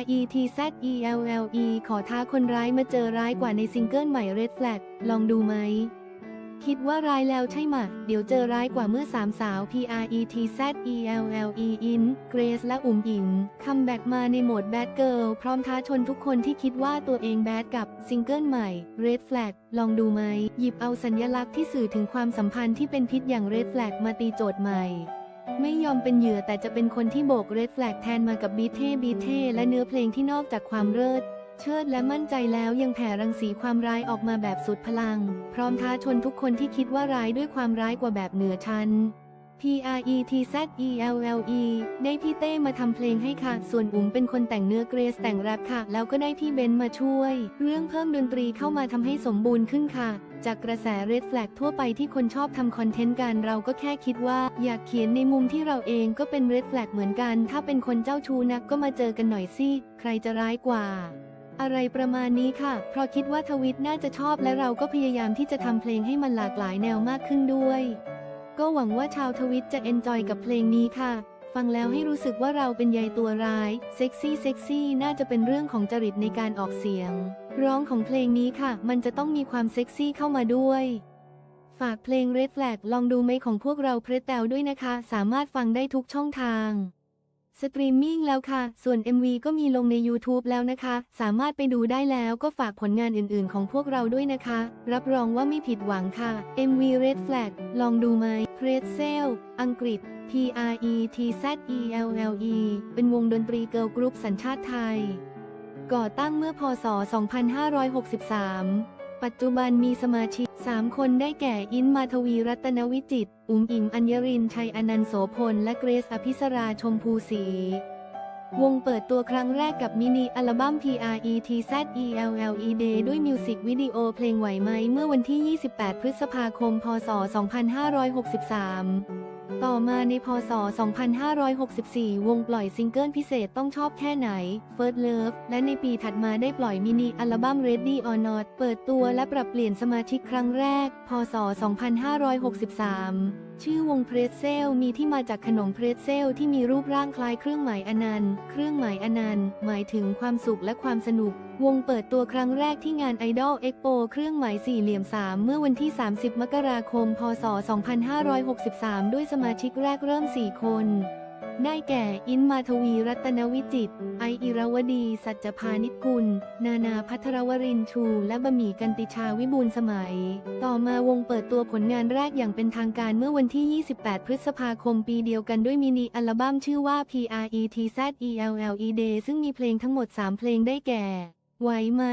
R E T Z E L L E ขอท้าคนร้ายมาเจอร้ายกว่าในซิงเกิลใหม่ Red Flag ลองดูไหม คิดว่าร้ายแล้วใช่ไหมเดี๋ยวเจอร้ายกว่าเมื่อสามสาว P R E T Z E L L E อินเกรซและอุ๋มอิงคัมแบ็กมาในโหมดแบดเกิลพร้อมท้าชนทุกคนที่คิดว่าตัวเองแบดกับซิงเกิลใหม่ Red Flag ลองดูไหม หยิบเอาสัญลักษณ์ที่สื่อถึงความสัมพันธ์ที่เป็นพิษอย่าง Red Flag มาตีโจทย์ใหม่ ไม่ยอมเป็นเหยื่อแต่จะเป็นคนที่โบกเรดแฟลกแทนมากับบีเท่บีเท่และเนื้อเพลงที่นอกจากความเลิศเชิดและมั่นใจแล้วยังแผ่รังสีความร้ายออกมาแบบสุดพลัง พร้อมท้าชนทุกคนที่คิดว่าร้ายด้วยความร้ายกว่าแบบเหนือชั้น P R E T Z E L L E ได้พี่เต้มาทำเพลงให้ค่ะ ส่วนอุ๋มเป็นคนแต่งเนื้อเกรซแต่งแรปค่ะ แล้วก็ได้พี่เบนซ์มาช่วย เรื่องเพิ่มดนตรีเข้ามาทำให้สมบูรณ์ขึ้นค่ะ จากกระแส Red Flag ทั่วไปที่คนชอบทำคอนเทนต์กันเราก็แค่คิดว่า อยากเขียนในมุมที่เราเองก็เป็น Red Flag เหมือนกัน ถ้าเป็นคนเจ้าชู้นักก็มาเจอกันหน่อยสิ ใครจะร้ายกว่าอะไรประมาณนี้ค่ะ เพราะคิดว่าทวิตน่าจะชอบและเราก็พยายามที่จะทำเพลงให้มันหลากหลายแนวมากขึ้นด้วย ก็หวังว่าชาวทวิตจะเอนจอยกับเพลงนี้ค่ะ ฟังแล้วให้รู้สึกว่าเราเป็นใยตัวร้ายเซ็กซี่เซ็กซี่น่าจะเป็นเรื่องของจริตในการออกเสียง ร้องของเพลงนี้ค่ะ มันจะต้องมีความเซ็กซี่เข้ามาด้วย ฝากเพลง Red Flag ลองดูไหมของพวกเราเพรสแตวด้วยนะคะ สามารถฟังได้ทุกช่องทาง สตรีมมิ่งแล้วค่ะ ส่วน MV ก็มีลงใน YouTube แล้วนะคะ สามารถไปดูได้แล้วก็ฝากผลงานอื่นๆ ของพวกเราด้วยนะคะ รับรองว่าไม่ผิดหวังค่ะ MV Red Flag ลองดูไหม p r e t z e l อังกฤษ P R E T Z E L L E เป็นวงดนตรีเกิร์ลกรุ๊ปสัญชาติไทย ก่อตั้งเมื่อพศ 2563 ปัจจุบันมีสมาชิก 3 คนได้แก่ อินมาทวีรัตนวิจิต อุ๋มอิงอัญญรินชัยอนันโสพล และเกรซอภิสราชมพูศรีวงเปิดตัวครั้งแรกกับมินิอัลบั้ม P R E T Z E L L E Day ด้วยมิวสิกวิดีโอเพลงไหวไหมเมื่อวันที่ 28 พฤษภาคม พศ 2563 ต่อมาในพศ 2564 วงปล่อยซิงเกิลพิเศษต้องชอบแค่ไหน First Love และในปีถัดมาได้ปล่อยมินิอัลบั้ม Ready or Not เปิดตัวและปรับเปลี่ยนสมาชิกครั้งแรก พศ 2563 ชื่อวงเพรสเซลมีที่มาจากขนมเพรสเซลที่มีรูปร่างคล้ายเครื่องหมายอนันต์ เครื่องหมายอนันต์ หมายถึงความสุขและความสนุก วงเปิดตัวครั้งแรกที่งานไอดอลเอ็กโปเครื่องหมายสี่เหลี่ยม 3 เมื่อวันที่ 30 มกราคม พศ 2563 ด้วยสมาชิกแรกเริ่ม 4 คน ได้แก่ อินมาทวีรัตนวิจิต ไออิรวดี สัจพานิกุล นานาพัทรวรินทร์ชูและบะหมี่กันติชาวิบูลย์สมัย ต่อมาวงเปิดตัวผลงานแรกอย่างเป็นทางการเมื่อวันที่ 28 พฤษภาคมปีเดียวกันด้วยมินิอัลบั้มชื่อว่า P R E T Z E L L E Day ซึ่งมีเพลงทั้งหมด 3 เพลงได้แก่ ไหวไหม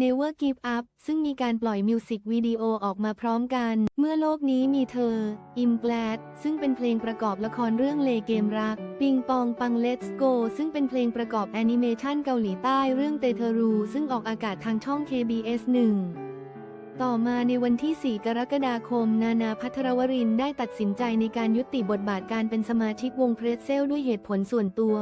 Never Give Up ซึ่งมีการปล่อยมิวสิกวิดีโอออกมาพร้อมกัน เมื่อโลกนี้มีเธอ I'm Glad ซึ่งเป็นเพลงประกอบละครเรื่องเลเกมรัก ปิงปองปัง Let's Go ซึ่งเป็นเพลงประกอบแอนิเมชันเกาหลีใต้เรื่องเตเทรู ซึ่งออกอากาศทางช่อง KBS 1ต่อมาในวันที่ 4 กรกฎาคม นานาพัทรวรินได้ตัดสินใจในการยุติบทบาทการเป็นสมาชิกวงเพรสเซลด้วยเหตุผลส่วนตัว